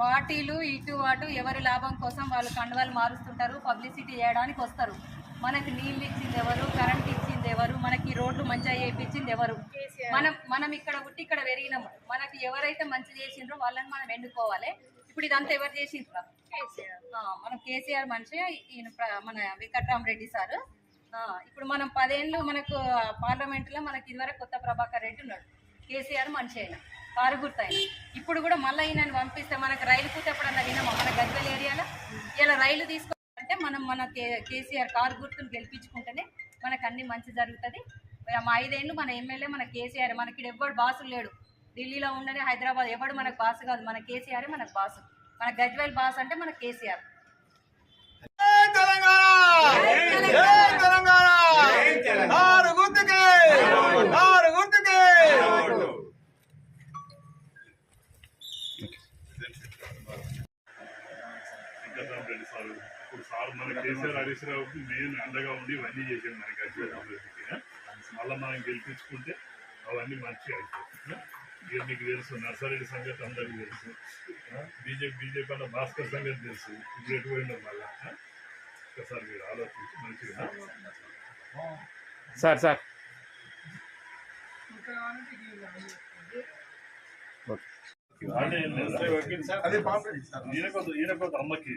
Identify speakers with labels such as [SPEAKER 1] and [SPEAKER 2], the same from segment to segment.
[SPEAKER 1] పార్టీలు ఇటు అటు ఎవరి లాభం కోసం వాళ్ళు కండువాలు మారుస్తుంటారు పబ్లిసిటీ చేయడానికి వస్తారు. మనకి నీళ్ళు ఇచ్చింది ఎవరు కరెంట్ ఇచ్చింది ఎవరు మనకి రోడ్లు మంచిగా చేయించింది ఎవరు? మనం మనం ఇక్కడ పుట్టి ఇక్కడ పెరిగినాము మనకి ఎవరైతే మంచి చేసిండ్రో వాళ్ళని మనం ఎన్నుకోవాలి. ఇప్పుడు ఇదంతా ఎవరు చేసిండ్రా? ఆ, మనం కేసీఆర్ మనిషి ఈయన మన వెంకట్రామరెడ్డి సార్. ఇప్పుడు మనం పదేళ్ళు మనకు పార్లమెంట్లో మనకి ఇదివరకు కొత్త ప్రభాకర్ రెడ్డి ఉన్నాడు. కేసీఆర్ మనిషి అయినా కారు ఇప్పుడు కూడా మళ్ళీ ఈయనని పంపిస్తే మనకు రైలు కూత ఎప్పుడన్నా విన్నామా మన గద్వెల్ ఏరియాలో? ఇలా రైలు తీసుకోవాలంటే మనం మన కేసీఆర్ కారు గుర్తును గెలిపించుకుంటేనే మనకు అన్ని మంచి జరుగుతుంది. మా ఐదేళ్ళు మన ఎమ్మెల్యే మన కేసీఆర్ మనకి ఎవ్వడు బాసు లేడు. ఢిల్లీలో ఉండని హైదరాబాద్ ఎవడు మనకు బాసు కాదు. మన కేసీఆర్ మనకు బాసు. మన గజ్వేల్ బాస్ అంటే మన కేసీఆర్.
[SPEAKER 2] జై తెలంగాణ! జై తెలంగాణ ఆరు గుర్తుకే ఆరు గుర్తుకే
[SPEAKER 3] వెంకటరామరెడ్డి సార్ ఇప్పుడు సార్ మన కేసీఆర్ హరీష్ రావుకి మెయిన్ అండగా ఉండి ఇవన్నీ చేసాం మనకి అభివృద్ధికి మళ్ళీ మనం గెలిపించుకుంటే అవన్నీ మంచిగా అయిపోతాయి ఇక మీకు తెలుసు నర్సారెడ్డి సంగతి అందరికీ తెలుసు బీజేపీ బీజేపీ అన్న భాస్కర్ సంగతి తెలుసు ఇప్పుడు ఎటు పోయినాం మళ్ళా? ఒకసారి మీరు ఆలోచించి మంచిగా
[SPEAKER 4] సార్ సార్?
[SPEAKER 2] అదే
[SPEAKER 3] ఈయనకొద్దు ఈయనకొద్దు అమ్మకి.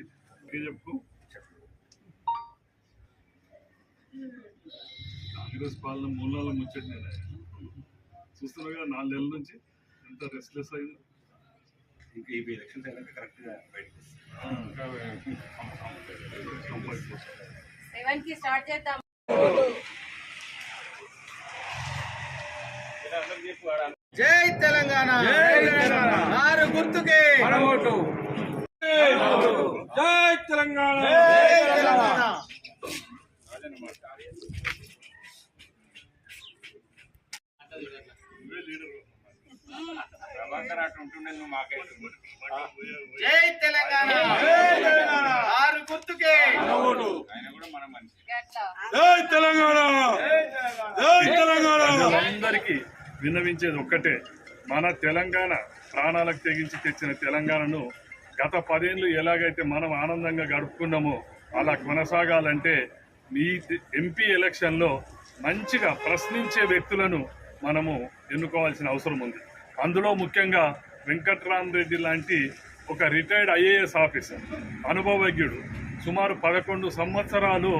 [SPEAKER 3] ఇంకే చెప్పు. కాంగ్రెస్ పాలన మూలాల ముచ్చట నేను చూస్తున్నావు కదా నాలుగు నెలల నుంచి ఎంత రెస్ట్లెస్ అయింది.
[SPEAKER 5] ఇంకా ఈ ఎలక్షన్స్ అయినాక కరెక్ట్గా బయటకు వస్తుంది.
[SPEAKER 1] స్టార్ట్ చేద్దాం.
[SPEAKER 2] జై తెలంగాణ. జై తెలంగాణ. ఆరు గుర్తుకే
[SPEAKER 4] జై తెలంగాణ
[SPEAKER 2] జై తెలంగాణ
[SPEAKER 3] నువ్వే లీడర్
[SPEAKER 5] అటు ఉంటుండే నువ్వు మాకైతే
[SPEAKER 2] జై తెలంగాణ. జై తెలంగాణ. ఆరు గుర్తుకే.
[SPEAKER 5] ఆయన కూడా మన మనిషి.
[SPEAKER 1] గట్లా
[SPEAKER 4] జై తెలంగాణ. జై తెలంగాణ.
[SPEAKER 3] అందరికీ విన్నవించేది ఒక్కటే. మన తెలంగాణ ప్రాణాలకు తెగించి తెచ్చిన తెలంగాణను గత పదేళ్ళు ఎలాగైతే మనం ఆనందంగా గడుపుకున్నామో అలా కొనసాగాలంటే ఈ ఎంపీ ఎలక్షన్లో మంచిగా ప్రశ్నించే వ్యక్తులను మనము ఎన్నుకోవాల్సిన అవసరం ఉంది. అందులో ముఖ్యంగా వెంకట్రామరెడ్డి లాంటి ఒక రిటైర్డ్ ఐఏఎస్ ఆఫీసర్ అనుభవజ్ఞుడు. సుమారు పదకొండు సంవత్సరాలు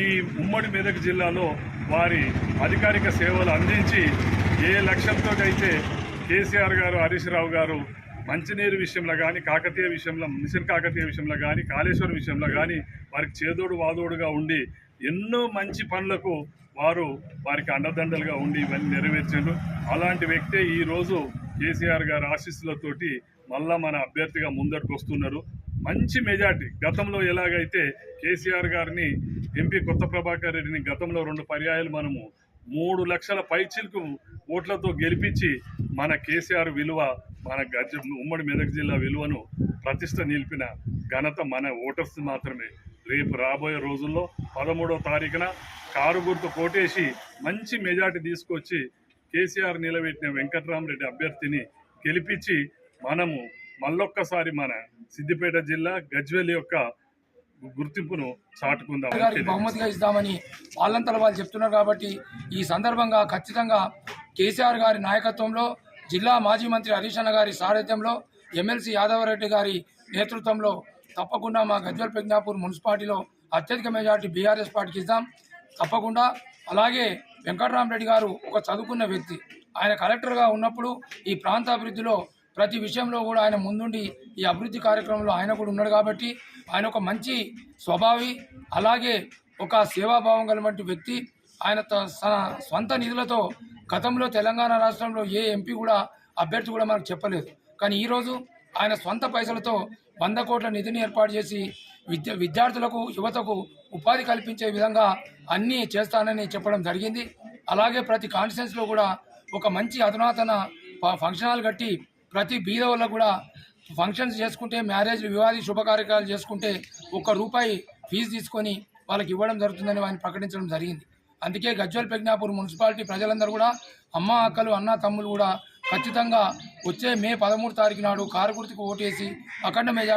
[SPEAKER 3] ఈ ఉమ్మడి మెదక్ జిల్లాలో వారి అధికారిక సేవలు అందించి ఏ లక్ష్యంతో అయితే కేసీఆర్ గారు హరీష్ రావు గారు మంచినీరు విషయంలో కానీ కాకతీయ విషయంలో మిషన్ కాకతీయ విషయంలో కానీ కాళేశ్వరం విషయంలో కానీ వారికి చేదోడు వాదోడుగా ఉండి ఎన్నో మంచి పనులకు వారు వారికి అండదండలుగా ఉండి ఇవన్నీ నెరవేర్చారు. అలాంటి వ్యక్తే ఈరోజు కేసీఆర్ గారి ఆశీస్సులతోటి మళ్ళా మన అభ్యర్థిగా ముందరకు వస్తున్నారు. మంచి మెజార్టీ. గతంలో ఎలాగైతే కేసీఆర్ గారిని ఎంపీ కొత్త ప్రభాకర్ రెడ్డిని గతంలో రెండు పర్యాయాలు మనము మూడు లక్షల పైచిలకు ఓట్లతో గెలిపించి మన కేసీఆర్ విలువ మన గజ ఉమ్మడి మెదక్ జిల్లా విలువను ప్రతిష్ట నిలిపిన ఘనత మన ఓటర్స్ మాత్రమే. రేపు రాబోయే రోజుల్లో పదమూడవ తారీఖున కారు గుర్తు కోటేసి మంచి మెజార్టీ తీసుకొచ్చి కేసీఆర్ నిలబెట్టిన వెంకట్రామరెడ్డి అభ్యర్థిని గెలిపించి మనము మళ్ళొక్కసారి మన సిద్దిపేట జిల్లా గజ్వేల్ యొక్క గుర్తింపును చాటుకుందాం.
[SPEAKER 6] బహుమతిగా ఇస్తామని వాళ్ళంతలో వాళ్ళు చెప్తున్నారు కాబట్టి ఈ సందర్భంగా ఖచ్చితంగా కేసీఆర్ గారి నాయకత్వంలో జిల్లా మాజీ మంత్రి హరీష్ అన్న గారి సారథ్యంలో ఎమ్మెల్సీ యాదవరెడ్డి గారి నేతృత్వంలో తప్పకుండా మా గజ్వల్ ప్రజ్ఞాపూర్ మున్సిపాలిటీలో అత్యధిక మెజార్టీ బీఆర్ఎస్ పార్టీకి ఇద్దాం. తప్పకుండా. అలాగే వెంకటరామరెడ్డి గారు ఒక చదువుకున్న వ్యక్తి. ఆయన కలెక్టర్గా ఉన్నప్పుడు ఈ ప్రాంత అభివృద్ధిలో ప్రతి విషయంలో కూడా ఆయన ముందుండి ఈ అభివృద్ధి కార్యక్రమంలో ఆయన కూడా ఉన్నాడు కాబట్టి ఆయన ఒక మంచి స్వభావి అలాగే ఒక సేవాభావం కలిగినటువంటి వ్యక్తి. ఆయన త- తన స్వంత నిధులతో గతంలో తెలంగాణ రాష్ట్రంలో ఏ ఎంపీ కూడా అభ్యర్థి కూడా మనకు చెప్పలేదు. కానీ ఈరోజు ఆయన స్వంత పైసలతో వంద కోట్ల నిధిని ఏర్పాటు చేసి విద్య విద్యార్థులకు యువతకు ఉపాధి కల్పించే విధంగా అన్నీ చేస్తానని చెప్పడం జరిగింది. అలాగే ప్రతి కాన్ఫరెన్స్లో కూడా ఒక మంచి అధునాతన ఫంక్షన్ హాల్ కట్టి ప్రతి బీద వల్ల కూడా ఫంక్షన్స్ చేసుకుంటే మ్యారేజ్ వివాది శుభకార్యక్రమాలు చేసుకుంటే ఒక్క రూపాయి ఫీజు తీసుకొని వాళ్ళకి ఇవ్వడం జరుగుతుందని ఆయన ప్రకటించడం జరిగింది. అందుకే గజ్వల్ ప్రజ్ఞాపూర్ మున్సిపాలిటీ ప్రజలందరూ కూడా అమ్మ అక్కలు అన్న తమ్ములు కూడా ఖచ్చితంగా వచ్చే మే పదమూడు తారీఖు నాడు కారు గుర్తుకు ఓటేసి అఖండ మెజార్టీ